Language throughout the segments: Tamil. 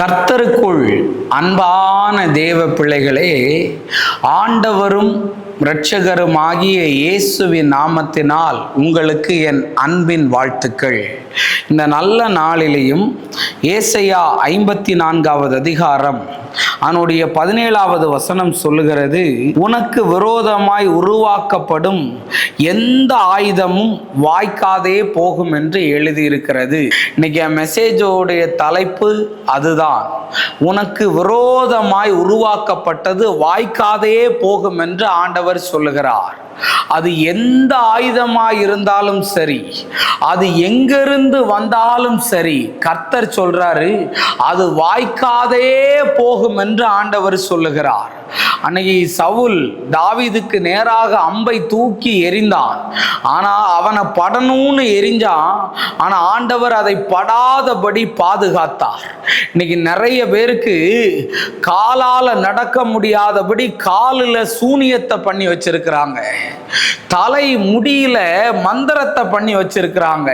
கர்த்தருக்குள் அன்பான தேவ பிள்ளைகளே ஆண்டவரும் இரட்சகருமாகிய இயேசுவின் நாமத்தினால் உங்களுக்கு என் அன்பின் வாழ்த்துக்கள். இந்த நல்ல நாளிலேயும் ஏசையா ஐம்பத்தி நான்காவது அதிகாரம் அதனுடைய பதினேழாவது வசனம் சொல்லுகிறது உனக்கு விரோதமாய் உருவாக்கப்படும் எந்த ஆயுதமும் வாய்க்காதே போகும் என்று எழுதியிருக்கிறது. இன்னைக்கு மெசேஜோடைய தலைப்பு அதுதான். உனக்கு விரோதமாய் உருவாக்கப்பட்டது வாய்க்காதே போகும் என்று ஆண்டவர் சொல்லுகிறார். அது எந்த ஆயுதமாய் இருந்தாலும் சரி அது எங்கிருந்து வந்தாலும் சரி கர்த்தர் சொல்றாரு அது வாய்க்காதே போகும் என்று ஆண்டவர் சொல்லுகிறார். அன்னைக்கு சவுல் தாவிதுக்கு நேராக அம்பை தூக்கி எறிந்தான். ஆனால் அவனை படணும்னு எரிஞ்சான். ஆனால் ஆண்டவர் அதை படாதபடி பாதுகாத்தார். இன்னைக்கு நிறைய பேருக்கு காலால் நடக்க முடியாதபடி காலில் சூனியத்தை பண்ணி வச்சிருக்கிறாங்க. தலை முடியில மந்திரத்தை பண்ணி வச்சிருக்கிறாங்க.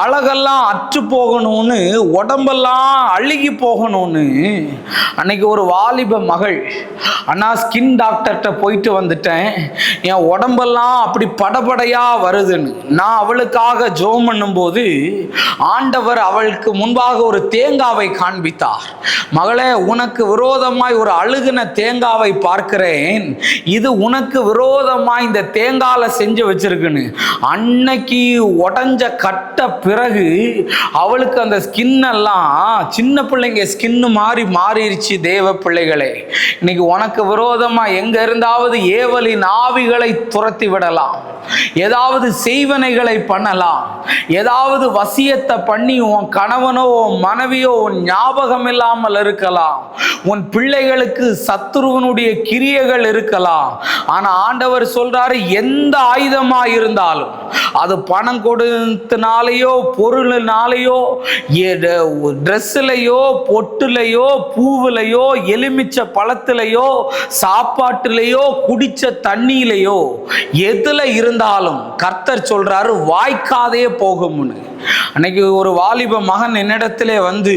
அழகெல்லாம் அற்று போகணும்னு உடம்பெல்லாம் அழுகி போகணும்னு அன்னைக்கு ஒரு வாலிப மகள் அண்ணா ஸ்கின் டாக்டர்கிட்ட போயிட்டு வந்துட்டேன். என் உடம்பெல்லாம் அப்படி படபடையாக வருதுன்னு. நான் அவளுக்காக ஜோம் பண்ணும்போது ஆண்டவர் அவளுக்கு முன்பாக ஒரு தேங்காவை காண்பித்தார். மகளே உனக்கு விரோதமாய் ஒரு அழுகின தேங்காவை பார்க்கிறேன். இது உனக்கு விரோதமாய் இந்த தேங்கால செஞ்சு வச்சிருக்குன்னு. அன்னைக்கு உடஞ்ச கட்ட பிறகு அவளுக்கு அந்த ஸ்கின் எல்லாம் சின்ன பிள்ளைங்க ஸ்கின்னு மாறி மாறிடுச்சு தேவ பிள்ளைகளே. இன்னைக்கு உனக்கு விரோதமா எங்க இருந்தாவது ஏவலின் ஆவிகளை துரத்தி விடலாம் ஏதாவது செய்வனைகளை பண்ணலாம். ஏதாவது வசியத்தை பண்ணி உன் கணவனோ உன் மனைவியோ உன் ஞாபகம் இல்லாமல் இருக்கலாம். உன் பிள்ளைகளுக்கு சத்துருவனுடைய கிரியைகள் இருக்கலாம். ஆனா ஆண்டவர் சொல்றாரு எந்த ஆயுதமா இருந்தாலும் அது பணம் கொடுத்தனாலேயோ பொருளினாலேயோ ட்ரெஸ்ஸுலையோ பொட்டுலையோ பூவுலையோ எலுமிச்ச பழத்திலையோ சாப்பாட்டுலையோ குடிச்ச தண்ணியிலையோ எதுல இருந்தாலும் கர்த்தர் சொல்றாரு வாய்க்காதே போகும்னு. அன்னைக்கு ஒரு வாலிப மகன் என்னிடத்திலே வந்து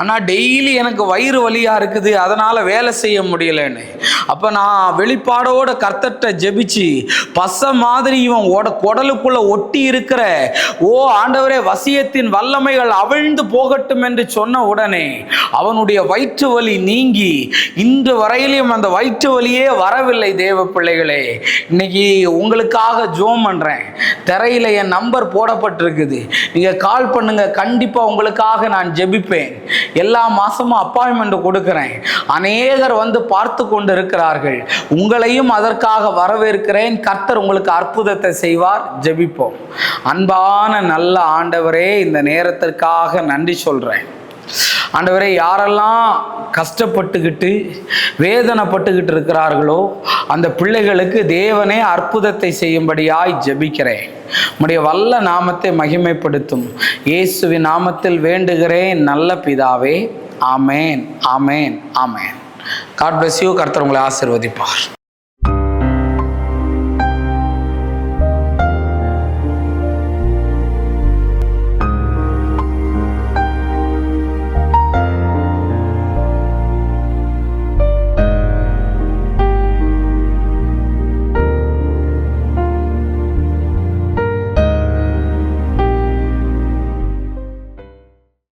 அண்ணா டெய்லி எனக்கு வயிறு வலியாக இருக்குது அதனால் வேலை செய்ய முடியலன்னு. அப்போ நான் வெளிப்பாடோட கர்த்தட்ட ஜெபிச்சு பச மாதிரி இவன் உட குடலுக்குள்ளே ஒட்டி இருக்கிற ஓ ஆண்டவரே வசியத்தின் வல்லமைகள் அவிழ்ந்து போகட்டும் என்று சொன்ன உடனே அவனுடைய வயிற்று வலி நீங்கி இன்று வரையிலையும் அந்த வயிற்று வலியே வரவில்லை தேவ பிள்ளைகளே. இன்னைக்கு உங்களுக்காக ஜோம் பண்ணுறேன் திரையில என் நம்பர் போடப்பட்டிருக்குது. நீங்கள் கால் பண்ணுங்க கண்டிப்பாக உங்களுக்காக நான் ஜெபிப்பேன். எல்லா மாசமும் அப்பாயின்மெண்ட் கொடுக்கிறேன். அநேகர் வந்து பார்த்து கொண்டு இருக்கிறார்கள் உங்களையும் அதற்காக வரவேற்கிறேன். கர்த்தர் உங்களுக்கு அற்புதத்தை செய்வார். ஜெபிப்போம். அன்பான நல்ல ஆண்டவரே இந்த நேரத்திற்காக நன்றி சொல்றேன். ஆண்டவரே யாரெல்லாம் கஷ்டப்பட்டுக்கிட்டு வேதனைப்பட்டுக்கிட்டு இருக்கிறார்களோ அந்த பிள்ளைகளுக்கு தேவனே அற்புதத்தை செய்யும்படியாய் ஜெபிக்கிறேன். உம்முடைய வல்ல நாமத்தை மகிமைப்படுத்தும். இயேசுவின் நாமத்தில் வேண்டுகிறேன் நல்ல பிதாவே. ஆமேன் ஆமேன் ஆமேன். காட் பிளஸ் யூ கர்த்தர் உங்களை ஆசிர்வதிப்பார்.